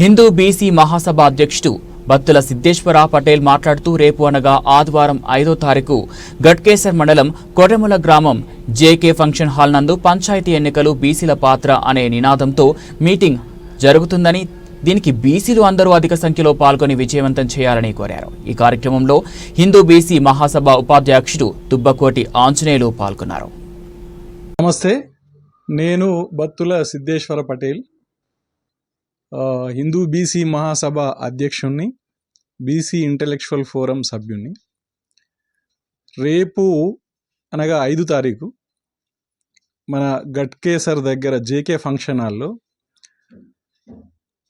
Hindu BC మహాసభ అధ్యక్షుడు బత్తుల సిద్ధేశ్వర పటేల్ మాట్లాడుతూ రేపు అనగా ఆదివారం ఐదో తారీఖు గట్కేసర్ మండలం కొర్రెముల గ్రామం జేకే ఫంక్షన్ హాల్ నందు పంచాయతీ ఎన్నికలు బీసీల పాత్ర అనే నినాదంతో మీటింగ్ జరుగుతుందని దీనికి బీసీలు అందరూ అధిక సంఖ్యలో పాల్గొని విజయవంతం చేయాలని కోరారు. ఈ కార్యక్రమంలో హిందూ బీసీ మహాసభ ఉపాధ్యక్షుడు దుబ్బకోటి ఆంజనేయులు పాల్గొన్నారు. నమస్తే నేను బత్తుల సిద్ధేశ్వర పటేల్. హిందూ బీసీ మహాసభ అధ్యక్షుణ్ణి బీసీ ఇంటలెక్చువల్ ఫోరం సభ్యుణ్ణి. రేపు అనగా ఐదు తారీఖు మన గట్కేసర్ దగ్గర జేకే ఫంక్షన్ హాల్లో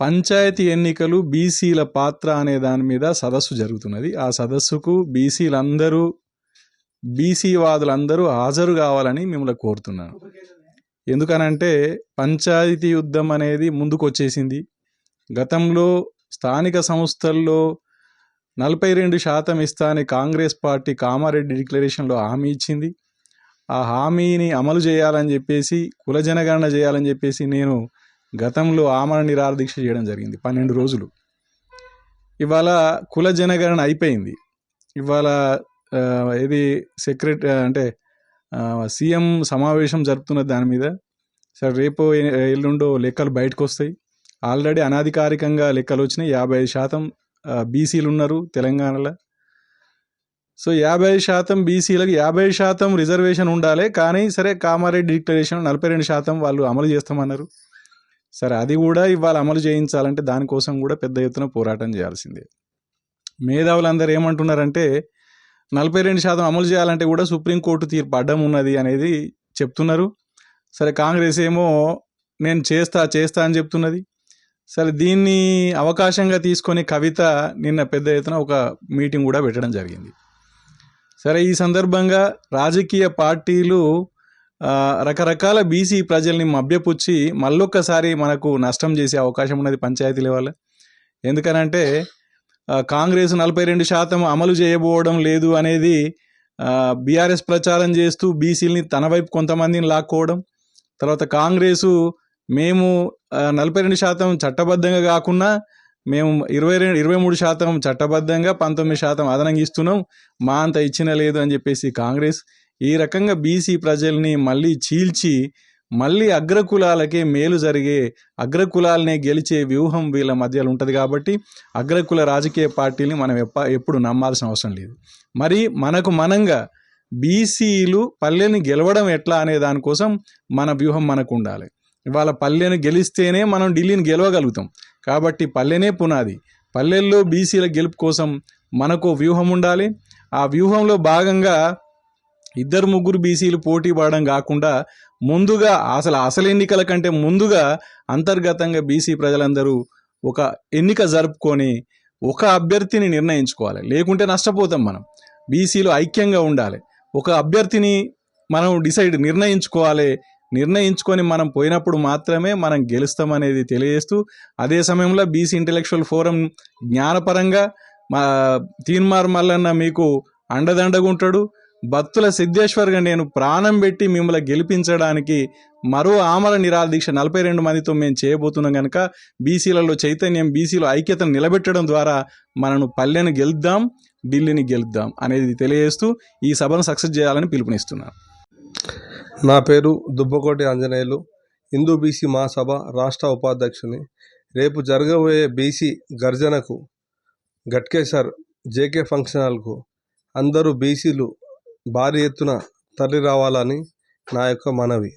పంచాయతీ ఎన్నికలు బీసీల పాత్ర అనే దాని మీద సదస్సు జరుగుతున్నది. ఆ సదస్సుకు బీసీలందరూ బీసీవాదులందరూ హాజరు కావాలని మిమ్మల్ని కోరుతున్నాను. ఎందుకనంటే పంచాయతీ యుద్ధం అనేది ముందుకు వచ్చేసింది గతంలో స్థానిక సంస్థల్లో నలభై రెండు శాతం ఇస్తా అని కాంగ్రెస్ పార్టీ కామారెడ్డి డిక్లరేషన్లో హామీ ఇచ్చింది. ఆ హామీని అమలు చేయాలని చెప్పేసి కుల జనగణన చేయాలని చెప్పేసి నేను గతంలో ఆమరణ నిరాహార దీక్ష చేయడం జరిగింది పన్నెండు రోజులు. ఇవాళ కుల జనగణన అయిపోయింది. ఇవాళ ఇది సెక్రటరీ అంటే సీఎం సమావేశం జరుపుతున్న దాని మీద సరే రేపు ఎల్లుండో లెక్కలు బయటకు వస్తాయి ఆల్రెడీ అనాధికారికంగా లెక్కలు వచ్చినాయి. యాభై ఐదు శాతం బీసీలు ఉన్నారు తెలంగాణలో. సో యాభై ఐదు శాతం బీసీలకు యాభై శాతం రిజర్వేషన్ ఉండాలి కానీ సరే కామారెడ్డి డిక్లరేషన్ నలభై రెండు శాతం వాళ్ళు అమలు చేస్తామన్నారు. సరే అది కూడా ఇవాళ అమలు చేయించాలంటే దానికోసం కూడా పెద్ద ఎత్తున పోరాటం చేయాల్సిందే. మేధావులందరూ ఏమంటున్నారంటే నలభై రెండు శాతం అమలు చేయాలంటే కూడా సుప్రీంకోర్టు తీర్పు అడ్డం ఉన్నది అనేది చెప్తున్నారు. సరే కాంగ్రెస్ ఏమో నేను చేస్తా చేస్తా అని చెప్తున్నది. సరే దీన్ని అవకాశంగా తీసుకొని కవిత నిన్న పెద్ద ఎత్తున ఒక మీటింగ్ కూడా పెట్టడం జరిగింది. సరే ఈ సందర్భంగా రాజకీయ పార్టీలు రకరకాల బీసీ ప్రజల్ని మభ్యపుచ్చి మళ్ళొక్కసారి మనకు నష్టం చేసే అవకాశం ఉన్నది పంచాయతీ వల్ల ఎందుకనంటే కాంగ్రెస్ నలభై రెండు శాతం అమలు చేయబోవడం లేదు అనేది బీఆర్ఎస్ ప్రచారం చేస్తూ బీసీలని తన వైపు కొంతమందిని లాక్కోవడం తర్వాత కాంగ్రెసు మేము నలభై రెండు శాతం చట్టబద్ధంగా కాకుండా మేము ఇరవై రెండు ఇరవై మూడు శాతం చట్టబద్ధంగా పంతొమ్మిది శాతం అదనంగా ఇస్తున్నాం మా అంత ఇచ్చిన లేదు అని చెప్పేసి కాంగ్రెస్ ఈ రకంగా బీసీ ప్రజల్ని మళ్ళీ చీల్చి మళ్ళీ అగ్రకులాలకే మేలు జరిగే అగ్రకులాలనే గెలిచే వ్యూహం వీళ్ళ మధ్యలో ఉంటుంది కాబట్టి అగ్రకుల రాజకీయ పార్టీని మనం ఎప్ప ఎప్పుడు నమ్మాల్సిన అవసరం లేదు. మరి మనకు మనంగా బీసీలు పల్లెని గెలవడం ఎట్లా అనే దానికోసం మన వ్యూహం మనకు ఉండాలి. ఇవాళ పల్లెను గెలిస్తేనే మనం ఢిల్లీని గెలవగలుగుతాం. కాబట్టి పల్లెనే పునాది. పల్లెల్లో బీసీల గెలుపు కోసం మనకు వ్యూహం ఉండాలి. ఆ వ్యూహంలో భాగంగా ఇద్దరు ముగ్గురు బీసీలు పోటీ పడడం కాకుండా ముందుగా అసలు అసలు ఎన్నికల కంటే ముందుగా అంతర్గతంగా బీసీ ప్రజలందరూ ఒక ఎన్నిక జరుపుకొని ఒక అభ్యర్థిని నిర్ణయించుకోవాలి. లేకుంటే నష్టపోతాం మనం. బీసీలు ఐక్యంగా ఉండాలి. ఒక అభ్యర్థిని మనం డిసైడ్ నిర్ణయించుకోవాలి. నిర్ణయించుకొని మనం పోయినప్పుడు మాత్రమే మనం గెలుస్తామనేది తెలియజేస్తూ అదే సమయంలో బీసీ ఇంటలెక్చువల్ ఫోరం జ్ఞానపరంగా మా తీన్మార్ మల్లన్న మీకు అండదండగా ఉంటాడు భక్తుల సిద్ధేశ్వర్గా నేను ప్రాణం పెట్టి మిమ్మల్ని గెలిపించడానికి మరో ఆమర నిరాల దీక్ష నలభై రెండు మందితో మేము చేయబోతున్నాం కనుక బీసీలలో చైతన్యం బీసీలో ఐక్యతను నిలబెట్టడం ద్వారా మనను పల్లెను గెలుద్దాం ఢిల్లీని గెలుద్దాం అనేది తెలియజేస్తూ ఈ సభను సక్సెస్ చేయాలని పిలుపునిస్తున్నాను నా పేరు దుబ్బకోటి ఆంజనేయులు. హిందూ బీసీ మహాసభ రాష్ట్ర ఉపాధ్యక్షుని. రేపు జరగబోయే బీసీ గర్జనకు గట్కేసర్ జేకే ఫంక్షన్ హాల్కు అందరూ బీసీలు భారీ ఎత్తున తరలి రావాలని నా యొక్క మనవి.